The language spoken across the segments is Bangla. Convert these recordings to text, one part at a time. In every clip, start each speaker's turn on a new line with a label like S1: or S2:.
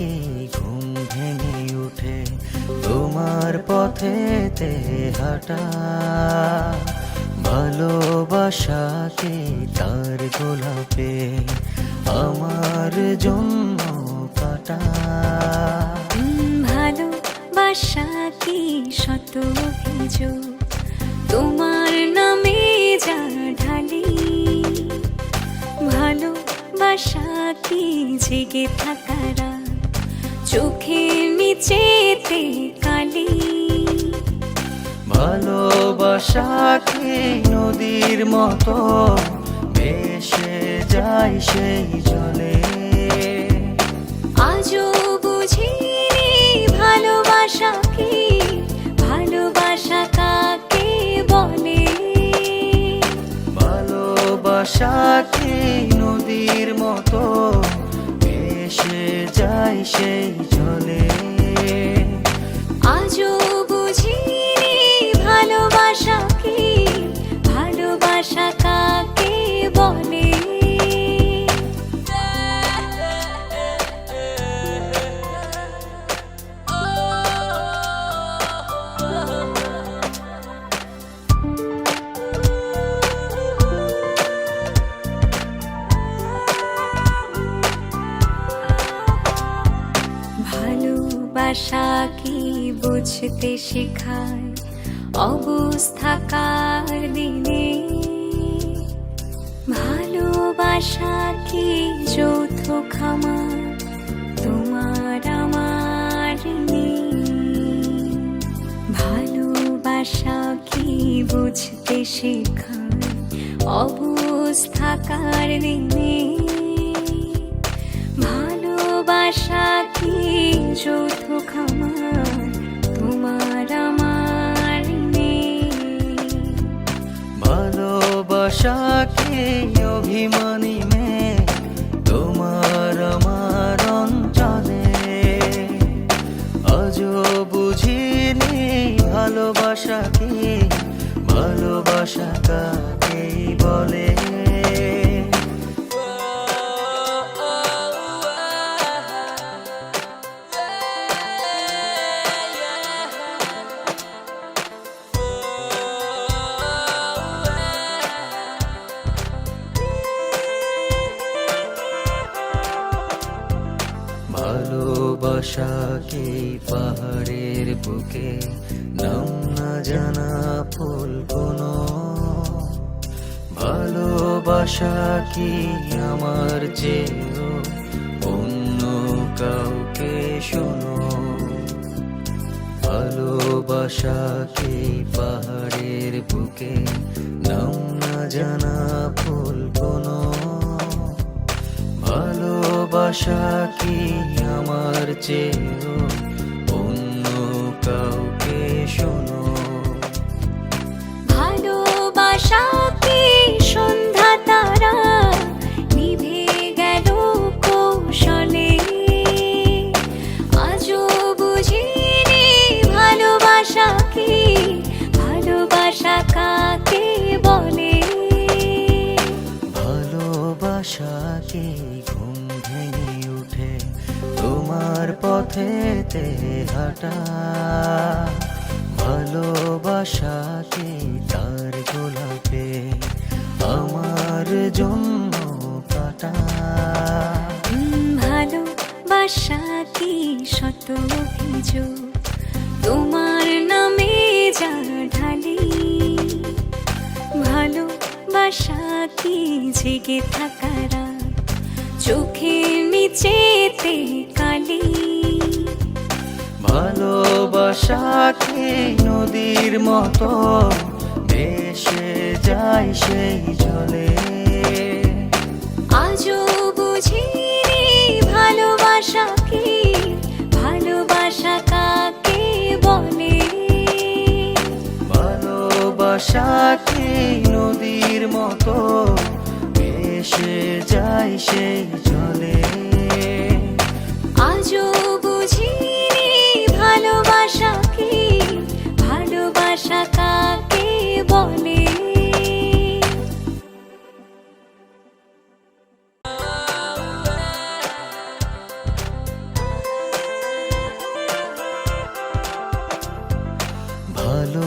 S1: কি ঘুম ভেঙে উঠে তোমার পথেতে হাঁটা। ভালোবাসা কি তার গোলাপে আমার জন্য কাটা।
S2: ভালোবাসা কি শত তোমার নামে যা ঢালি। ভালোবাসা কি জেগে থাকা রাত চোখের নিচেতে কালি।
S1: ভালোবাসা নদীর মতো ভেসে যায় সেই জলে।
S2: আজও বুঝিনি ভালোবাসা কি ভালোবাসা কাকে বলে?
S1: ভালোবাসা সেই
S2: ভালোবাসা কি বুঝতে শেখায়? অবস্থাকার দিনে? ভালোবাসা কি যৌথ খামার? তোমার আমার ভালোবাসা কি বুঝতে শেখায়? অবস্থাকার দিনে? ভালোবাসা কি যৌথ খামার? তোমার আমার নেই।
S1: ভালোবাসা কি অভিমানী মেয়ে? তোমার আমার অঞ্চলে আজও বুঝিনি ভালোবাসা কি? ভালোবাসা কাকেই বলে? ভালোবাসা কি পাহাড়ের বুকে? নাম না জানা ফুল কোনো। ভালোবাসা কি আমার চেয়েও? অন্য কাউকে শোনো। ভালোবাসা কি পাহাড়ের বুকে? নাম না জানা ফুল কোনো। ভালোবাসা কি চেয়েও অন্য কাউকে শোনো।
S2: ভালোবাসা কি সন্ধ্যা তারা? নিভে গেল কৌশলে। আজও বুঝিনি ভালোবাসা কি ভালোবাসা কাকে বলে?
S1: ভালোবাসা কি ঘুম ভেঙে উঠে তোমার পথেতে হাঁটা। ভালোবাসা কি তার গোলাপে আমার জন্য কাটা?
S2: উম, ভালোবাসা কি শত অভিযোগ? তোমার নামে যা ঢালি। ভালোবাসা কি জেগে থাকা রাত চোখের নিচেতে কালি।
S1: ভালোবাসা কি নদীর মতো ভেসে যায় সেই জলে।
S2: আজও বুঝিনি ভালোবাসা কি ভালোবাসা কাকে বলে?
S1: ভালোবাসা কি নদীর মতো সে যায় সে চলে।
S2: আজও বুঝি ভালোবাসা কি ভালোবাসা কাকে বলে?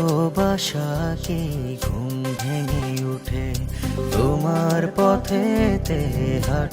S1: ভালোবাসাকে ঘুম ভেঙে উঠে তোমার পথেতে হাঁট।